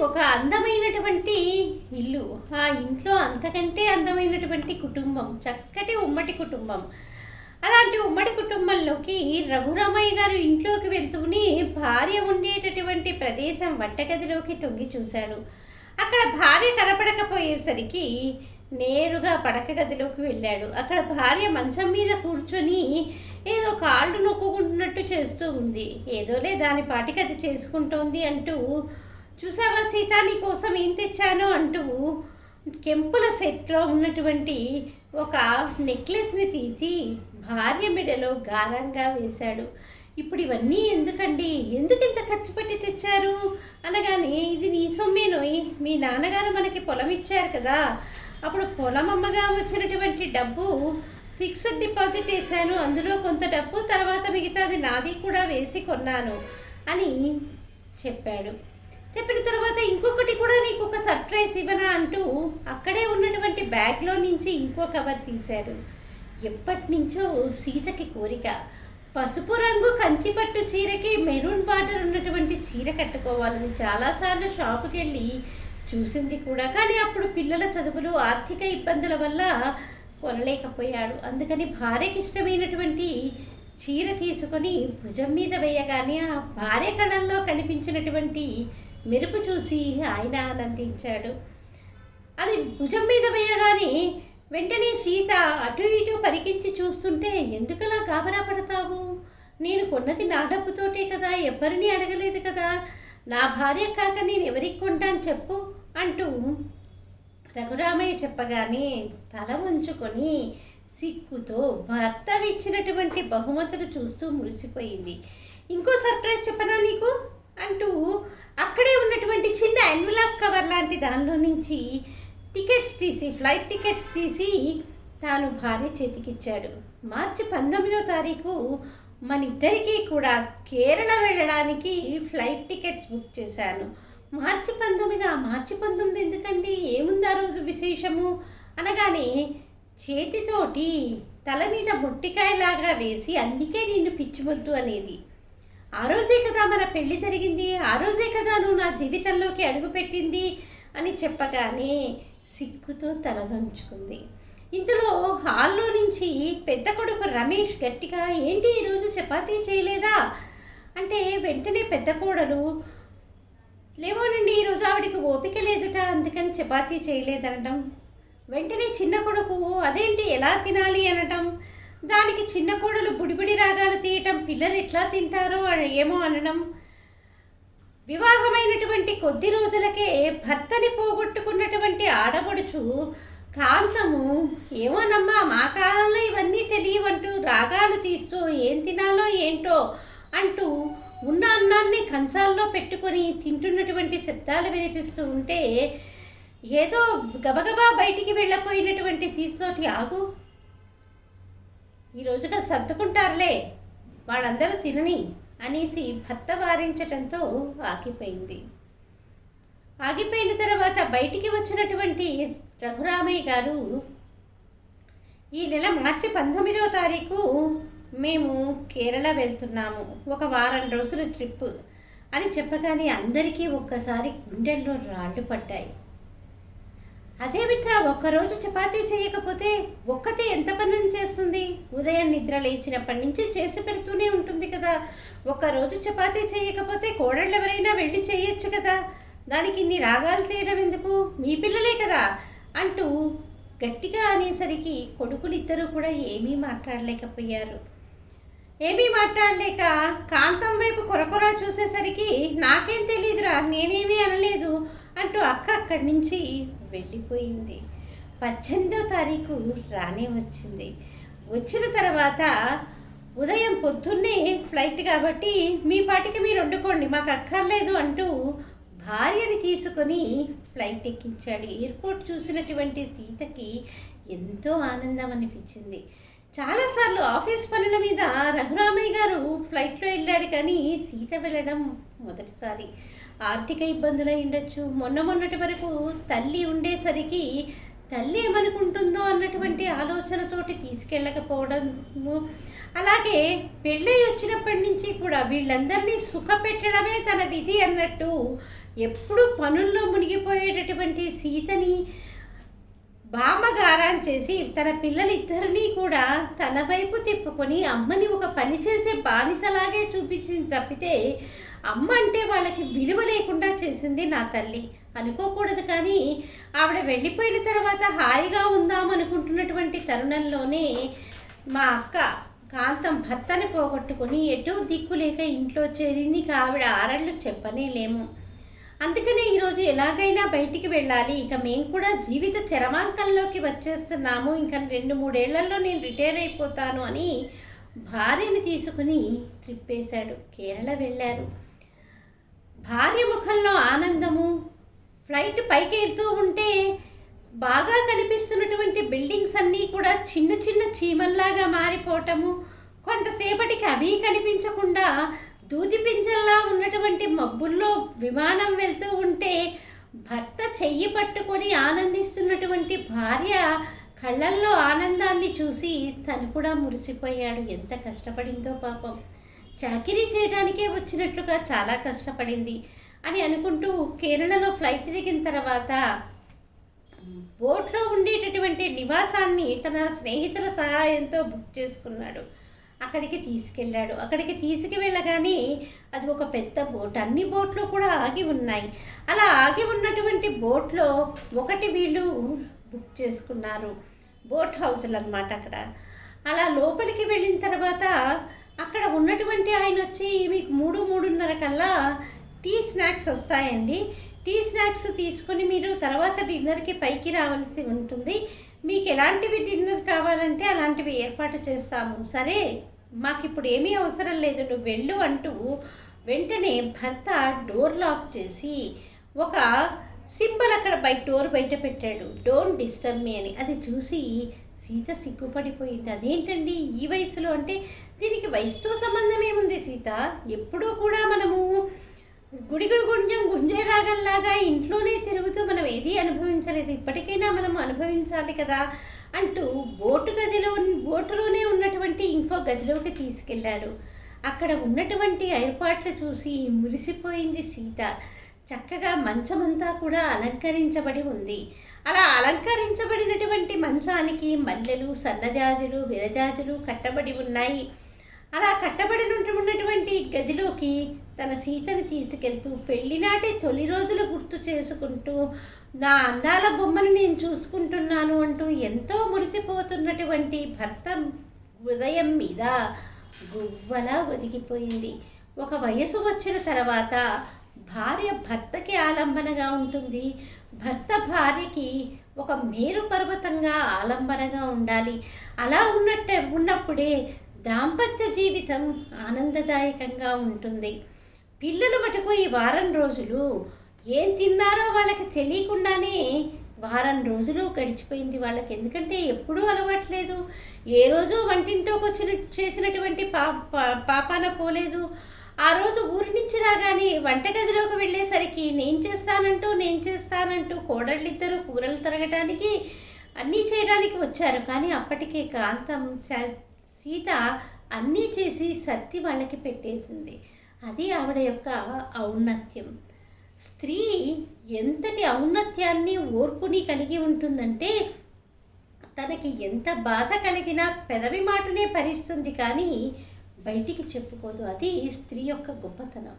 ఒక అందమైనటువంటి ఇల్లు. ఆ ఇంట్లో అంతకంటే అందమైనటువంటి కుటుంబం. చక్కటి ఉమ్మడి కుటుంబం. అలాంటి ఉమ్మడి కుటుంబంలోకి రఘురామయ్య గారు ఇంట్లోకి వెళ్తూనే భార్య ఉండేటటువంటి ప్రదేశం వంటగదిలోకి తొంగి చూశాడు. అక్కడ భార్య కనపడకపోయేసరికి నేరుగా పడక గదిలోకి వెళ్ళాడు. అక్కడ భార్య మంచం మీద కూర్చొని ఏదో కాళ్ళు నొక్కుకుంటున్నట్టు చేస్తూ ఉంది. ఏదోలే దాని పాటికి అది చేసుకుంటోంది అంటూ చూసావా సీత? నీ కోసం ఏం తెచ్చాను అంటూ కెంపుల సెట్లో ఉన్నటువంటి ఒక నెక్లెస్ని తీసి భార్య మెడలో గారంగా వేశాడు. ఇప్పుడు ఇవన్నీ ఎందుకండి? ఎందుకు ఇంత ఖర్చు పెట్టి తెచ్చారు? అనగానే ఇది నీ సొమ్మేనోయ్ మీ నాన్నగారు మనకి పొలం ఇచ్చారు కదా. అప్పుడు పొలం అమ్మగా వచ్చినటువంటి డబ్బు ఫిక్స్డ్ డిపాజిట్ వేశాను. అందులో కొంత డబ్బు తర్వాత మిగతాది నాది కూడా వేసి కొన్నాను అని చెప్పాడు. చెప్పిన తర్వాత ఇంకొకటి కూడా నీకు ఒక సర్ప్రైజ్ ఇవ్వనా అంటూ అక్కడే ఉన్నటువంటి బ్యాగ్లో నుంచి ఇంకో కవర్ తీశాడు. ఎప్పటి నుంచో సీతకి కోరిక. పసుపు రంగు కంచిపట్టు చీరకి మెరూన్ బార్డర్ ఉన్నటువంటి చీర కట్టుకోవాలని చాలాసార్లు షాపుకి వెళ్ళి చూసింది కూడా. కానీ అప్పుడు పిల్లల చదువులు ఆర్థిక ఇబ్బందుల వల్ల కొనలేకపోయాడు. అందుకని భార్యకి ఇష్టమైనటువంటి చీర తీసుకొని భుజం మీద వేయగానే ఆ భార్య కళల్లో కనిపించినటువంటి మెరుపు చూసి ఆయన ఆనందించాడు అది భుజం మీద వేయగానే వెంటనే సీత అటు ఇటు పరికించి చూస్తుంటే ఎందుకలా గాబరా పడతావు? నేను కొన్నది నా డబ్బుతోటే కదా ఎవరిని అడగలేదు కదా. నా భార్య కాక నేను ఎవరికి కొంటాను చెప్పు అంటూ రఘురామయ్య చెప్పగానే తల ఉంచుకొని సిగ్గుతో భర్త ఇచ్చినటువంటి బహుమతులు చూస్తూ మురిసిపోయింది. ఇంకో సర్ప్రైజ్ చెప్పనా నీకు? అంటూ అక్కడే ఉన్నటువంటి చిన్న ఎన్వలాప్ కవర్ లాంటి దానిలో నుంచి టికెట్స్ తీసి ఫ్లైట్ టికెట్స్ తీసి తాను భార్య చేతికిచ్చాడు. మార్చి పంతొమ్మిదో తారీఖు మన ఇద్దరికీ కూడా కేరళ వెళ్ళడానికి ఫ్లైట్ టికెట్స్ బుక్ చేశాను. మార్చి పంతొమ్మిది మార్చి పంతొమ్మిది ఎందుకండి? ఏముంది ఆ రోజు విశేషము? అనగానే చేతితోటి తల మీద బొట్టికాయలాగా వేసి అందుకే నిన్ను పిచ్చిమొద్దు అనేది. ఆ రోజే కదా మన పెళ్ళి జరిగింది ఆ రోజే కదా నువ్వు నా జీవితంలోకి అడుగుపెట్టింది అని చెప్పగానే సిగ్గుతో తలదొంచుకుంది ఇంతలో హాల్లో నుంచి పెద్ద కొడుకు రమేష్ గట్టిగా ఏంటి ఈరోజు చపాతీ చేయలేదా? అంటే వెంటనే పెద్ద కోడలు లేవోనండి ఈరోజు ఆవిడకి ఓపిక లేదుట అందుకని చపాతీ చేయలేదనటం. వెంటనే చిన్న కొడుకు అదేంటి ఎలా తినాలి? అనటం. దానికి చిన్న కోడలు బుడిబుడి రాగాలు తీయటం పిల్లలు ఎట్లా తింటారో ఏమో అనడం. వివాహమైనటువంటి కొద్ది రోజులకే భర్తని పోగొట్టుకున్నటువంటి ఆడపడుచు కాంసము ఏమోనమ్మా మా కాలంలో ఇవన్నీ తెలియవంటూ రాగాలు తీస్తూ ఏం తినాలో ఏంటో అంటూ ఉన్న అన్నాన్ని కంచాల్లో పెట్టుకొని తింటున్నటువంటి శబ్దాలు వినిపిస్తూ ఉంటే ఏదో గబగబా బయటికి వెళ్ళపోయినటువంటి సీతతోటి ఆగు. ఈ రోజుగా సర్దుకుంటారులే. వాళ్ళందరూ తినని అనేసి భర్త వారించటంతో ఆగిపోయింది. ఆగిపోయిన తర్వాత బయటికి వచ్చినటువంటి రఘురామయ్య గారు ఈ నెల మార్చి పంతొమ్మిదవ తారీఖు మేము కేరళ వెళ్తున్నాము. ఒక వారం రోజుల ట్రిప్ అని చెప్పగానే అందరికీ ఒక్కసారి గుండెల్లో రాళ్ళు పడ్డాయి. అదేమిట్రా ఒక్కరోజు చపాతీ చేయకపోతే ఒక్కతే ఎంత పని చేస్తుంది? ఉదయం నిద్ర లేచినప్పటి నుంచి చేసి పెడుతూనే ఉంటుంది కదా. ఒక్కరోజు చపాతీ చేయకపోతే కోడళ్ళు ఎవరైనా వెళ్ళి చేయొచ్చు కదా. దానికి ఇన్ని రాగాలు తీయడం ఎందుకు? మీ పిల్లలే కదా. అంటూ గట్టిగా అనేసరికి కొడుకులిద్దరూ కూడా ఏమీ మాట్లాడలేకపోయారు. ఏమీ మాట్లాడలేక కాంతం వైపు కొరకొరా చూసేసరికి నాకేం తెలియదురా నేనేమీ అనలేదు అంటూ అక్క అక్కడి నుంచి వెళ్ళిపోయింది. పద్దెనిమిదో తారీఖు రానే వచ్చింది. వచ్చిన తర్వాత ఉదయం పొద్దున్నే ఫ్లైట్ కాబట్టి మీ పాటికి మీరు వండుకోండి మాకు అక్కర్లేదు అంటూ భార్యని తీసుకొని ఫ్లైట్ ఎక్కించాడు. ఎయిర్పోర్ట్ చూసినటువంటి సీతకి ఎంతో ఆనందం అనిపించింది. చాలాసార్లు ఆఫీస్ పనుల మీద రఘురామయ్య గారు ఫ్లైట్లో వెళ్ళాడు కానీ సీత వెళ్ళడం మొదటిసారి. ఆర్థిక ఇబ్బందులు ఉండొచ్చు. మొన్న మొన్నటి వరకు తల్లి ఉండేసరికి తల్లి ఏమనుకుంటుందో అన్నటువంటి ఆలోచనతోటి తీసుకెళ్ళకపోవడము. అలాగే పెళ్ళై వచ్చినప్పటి నుంచి కూడా వీళ్ళందరినీ సుఖ పెట్టడమే తన విధి అన్నట్టు ఎప్పుడు పనుల్లో మునిగిపోయేటటువంటి సీతని బామగారం చేసి తన పిల్లలిద్దరినీ కూడా తన వైపు తిప్పుకొని అమ్మని ఒక పని చేసే బానిసలాగే చూపించింది తప్పితే అమ్మ అంటే వాళ్ళకి విలువ లేకుండా చేసింది నా తల్లి. అనుకోకూడదు కానీ ఆవిడ వెళ్ళిపోయిన తర్వాత హాయిగా ఉందాం అనుకుంటున్నటువంటి తరుణంలోనే మా అక్క కాంతం భర్తని పోగొట్టుకుని ఎటో దిక్కు లేక ఇంట్లో చేరింది ఇక ఆవిడ ఆరళ్ళు చెప్పనే లేము. అందుకనే ఈరోజు ఎలాగైనా బయటికి వెళ్ళాలి. ఇక మేము కూడా జీవిత చరమాంకంలోకి వచ్చేస్తున్నాము. ఇంకా రెండు మూడేళ్ళలో నేను రిటైర్ అయిపోతాను అని భార్యని తీసుకుని ట్రిప్ వేశాడు కేరళ వెళ్ళారు. భార్య ముఖంలో ఆనందము. ఫ్లైట్ పైకి వెళ్తూ ఉంటే బాగా కనిపిస్తున్నటువంటి బిల్డింగ్స్ అన్నీ కూడా చిన్న చిన్న చీమల్లాగా మారిపోవటము. కొంతసేపటికి అవి కనిపించకుండా దూది పింజల్లా ఉన్నటువంటి మబ్బుల్లో విమానం వెళ్తూ ఉంటే భర్త చెయ్యి పట్టుకొని ఆనందిస్తున్నటువంటి భార్య కళ్ళల్లో ఆనందాన్ని చూసి తను కూడా మురిసిపోయాడు. ఎంత కష్టపడిందో పాపం. చాకరీ చేయడానికే వచ్చినట్లుగా చాలా కష్టపడింది అని అనుకుంటూ కేరళలో ఫ్లైట్ దిగిన తర్వాత బోట్లో ఉండేటటువంటి నివాసాన్ని తన స్నేహితుల సహాయంతో బుక్ చేసుకున్నాడు. అక్కడికి తీసుకెళ్ళాడు. అక్కడికి తీసుకువెళ్ళగానే అది ఒక పెద్ద బోట్. అన్ని బోట్లు కూడా ఆగి ఉన్నాయి. అలా ఆగి ఉన్నటువంటి బోట్లో ఒకటి వీళ్ళు బుక్ చేసుకున్నారు. బోట్ హౌస్లు అనమాట అక్కడ. అలా లోపలికి వెళ్ళిన తర్వాత అక్కడ ఉన్నటువంటి ఆయన వచ్చి మీకు మూడు మూడున్నర కల్లా టీ స్నాక్స్ వస్తాయండి. టీ స్నాక్స్ తీసుకొని మీరు తర్వాత డిన్నర్కి పైకి రావాల్సి ఉంటుంది. మీకు ఎలాంటివి డిన్నర్ కావాలంటే అలాంటివి ఏర్పాటు చేస్తాము. సరే మాకు ఇప్పుడు ఏమీ అవసరం లేదు. నువ్వు వెళ్ళు అంటూ వెంటనే భర్త డోర్ లాక్ చేసి ఒక సింబల్ అక్కడ బయట డోర్ బయట పెట్టాడు. డోంట్ డిస్టర్బ్ మీ అని. అది చూసి సీత సిగ్గుపడిపోయింది. అదేంటండి ఈ వయసులో అంటే దీనికి వయసుతో సంబంధం ఏముంది సీత? ఎప్పుడూ కూడా మనము గుడిగుడు గుంజం గుంజే రాగల్లాగా ఇంట్లోనే తిరుగుతూ మనం ఏది అనుభవించలేదు. ఇప్పటికైనా మనం అనుభవించాలి కదా అంటూ బోటు గదిలో బోటులోనే ఉన్నటువంటి ఇంకో గదిలోకి తీసుకెళ్ళాడు. అక్కడ ఉన్నటువంటి ఏర్పాట్లు చూసి మురిసిపోయింది సీత. చక్కగా మంచమంతా కూడా అలంకరించబడి ఉంది. అలా అలంకరించబడిన మంచానికి మల్లెలు సన్నజాజులు విరజాజులు కట్టబడి ఉన్నాయి. అలా కట్టబడినటువంటి గదిలోకి తన సీతని తీసుకెళ్తూ పెళ్ళినాటే తొలి రోజులు గుర్తు చేసుకుంటూ నా అందాల బొమ్మను నేను చూసుకుంటున్నాను అంటూ ఎంతో మురిసిపోతున్నటువంటి భర్త హృదయం మీద గువ్వలా ఒదిగిపోయింది. ఒక వయసు వచ్చిన తర్వాత భార్య భర్తకి ఆలంబనగా ఉంటుంది. భర్త భార్యకి ఒక మేరు పర్వతంగా ఆలంబనగా ఉండాలి. అలా ఉన్నట్టు ఉన్నప్పుడే దాంపత్య జీవితం ఆనందదాయకంగా ఉంటుంది. పిల్లలు మటుకు ఈ వారం రోజులు ఏం తిన్నారో వాళ్ళకి తెలియకుండానే వారం రోజులు గడిచిపోయింది వాళ్ళకి. ఎందుకంటే ఎప్పుడూ అలవాట్లేదు. ఏ రోజు వంటింటోకి వచ్చిన చేసినటువంటి పా పాపాన పోలేదు. ఆ రోజు ఊరి నుంచి రాగానే వంటగదిలోకి వెళ్ళేసరికి నేను చేస్తానంటూ నేను చేస్తానంటూ కోడళ్ళిద్దరూ కూరలు తరగటానికి అన్నీ చేయడానికి వచ్చారు. కానీ అప్పటికే కాంతం సీత అన్నీ చేసి సత్తి వాళ్ళకి పెట్టేసింది. అది ఆవిడ యొక్క ఔన్నత్యం. స్త్రీ ఎంతటి ఔన్నత్యాన్ని ఓర్పుని కలిగి ఉంటుందంటే తనకి ఎంత బాధ కలిగినా పెదవి మాటనే భరిస్తుంది. కానీ బయటికి చెప్పుకోదు. అది స్త్రీ యొక్క గొప్పతనం.